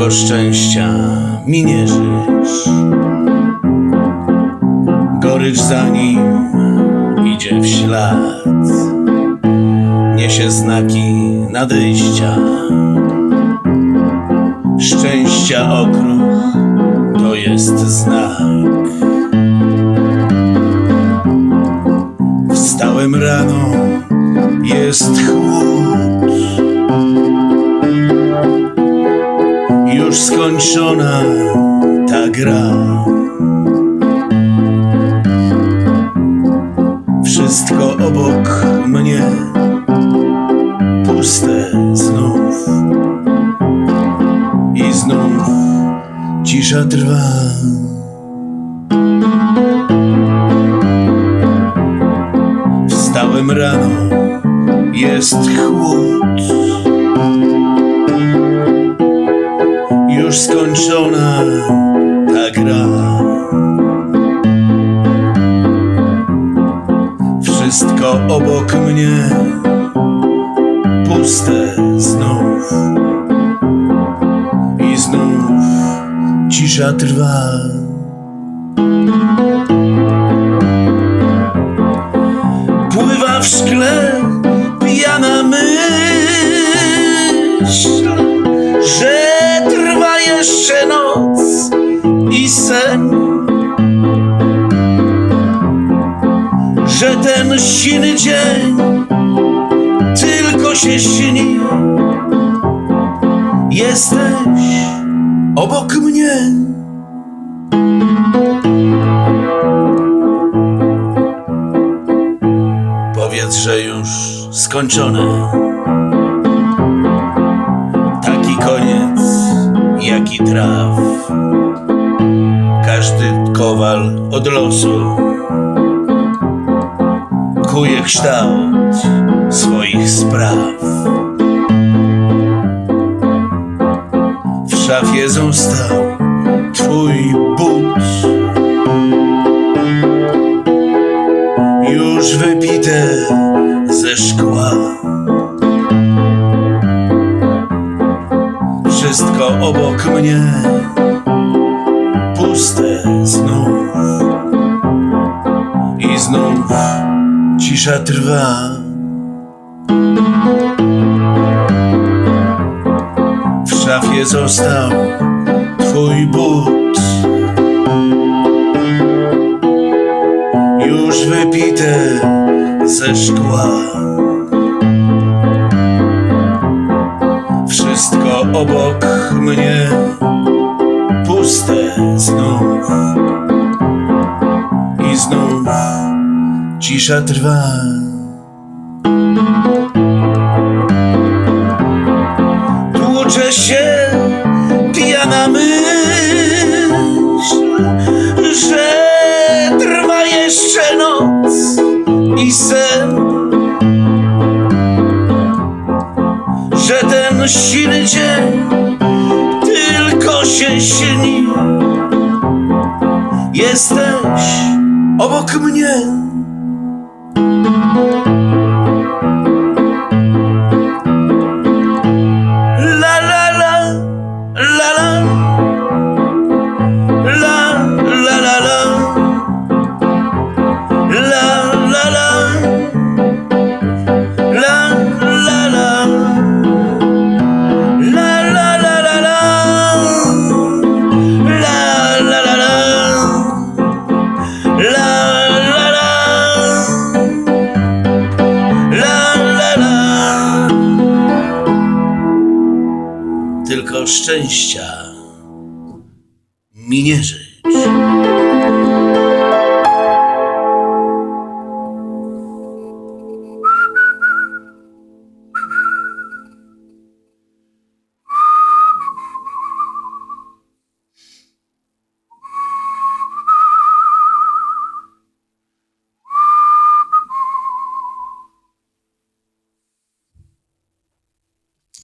tylko szczęścia mi nie żysz. Gorycz za nim idzie w ślad, niesie znaki nadejścia. Szczęścia okruch to jest znak. Już skończona ta gra. Wszystko obok mnie puste znów i znów cisza trwa. Wstałem rano, jest chłód. Wszystko obok mnie puste znów i znów cisza trwa. Że ten siny dzień tylko się śni. Jesteś obok mnie. Powiedz, że już skończone. Taki koniec, jaki traf. Każdy kowal od losu kuje kształt swoich spraw. W szafie został twój but. Już wypite ze szkła. Wszystko obok mnie puste znów cisza trwa. W szafie został twój but. Już wypite ze szkła. Wszystko obok mnie puste znów cisza trwa. Tłucze się pijana myśl, że trwa jeszcze noc i sen. Że ten siny dzień tylko się śni. Jesteś obok mnie. Tylko szczęścia mi nie żyć.